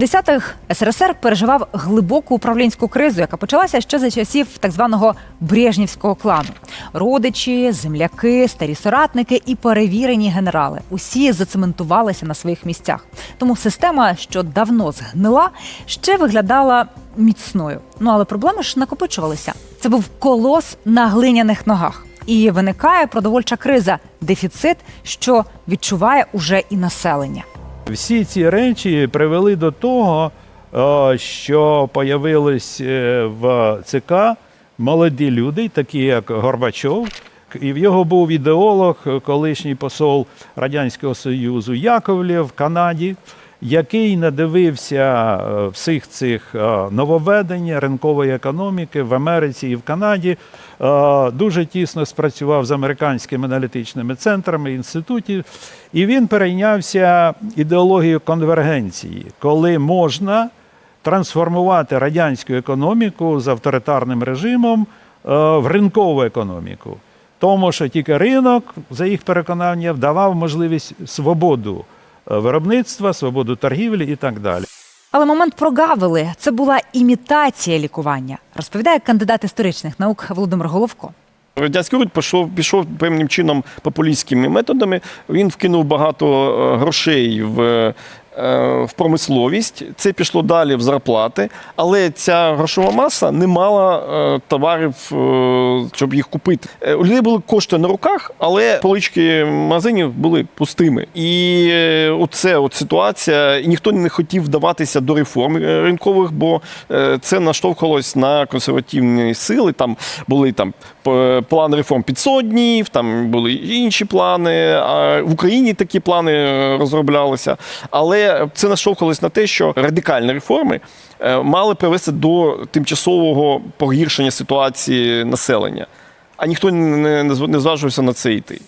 Десятих СРСР переживав глибоку управлінську кризу, яка почалася ще за часів так званого Брежнівського клану. Родичі, земляки, старі соратники і перевірені генерали усі зацементувалися на своїх місцях. Тому система, що давно згнила, ще виглядала міцною. Ну але проблеми ж накопичувалися. Це був колос на глиняних ногах. І виникає продовольча криза, дефіцит, що відчуває уже і населення. Всі ці речі привели до того, е, що появились е, в ЦК молоді люди, такі як Горбачов. І в його був ідеолог, е, колишній посол Радянського Союзу Яковлєв в Канаді, який надивився е, всіх цих е, нововведень ринкової економіки в Америці і в Канаді. Е, Дуже тісно спрацював з американськими аналітичними центрами інститутів, і він перейнявся ідеологією конвергенції, коли можна трансформувати радянську економіку з авторитарним режимом в ринкову економіку. Тому що тільки ринок, за їх переконання, давав можливість свободу виробництва, свободу торгівлі і так далі. Але момент прогавили. Це була імітація лікування, розповідає кандидат історичних наук Володимир Головко. Радянський уряд пішов, пішов певним чином популістськими методами. Він вкинув багато е, грошей в, е, в промисловість. Це пішло далі в зарплати, але ця грошова маса не мала е, товарів, е, щоб їх купити. Е, У людей були кошти на руках, але полички магазинів були пустими. І е, оце от ситуація. І ніхто не хотів вдаватися до реформ е, ринкових, бо е, це наштовхувалось на консервативні сили. Там були там план реформ під 100 днів, там були інші плани. В Україні такі плани е, розроблялися. Але це наштовхувалось на те, що радикальні реформи е, мали привести до тимчасового погіршення ситуації населення. А ніхто не, зважився на це йти.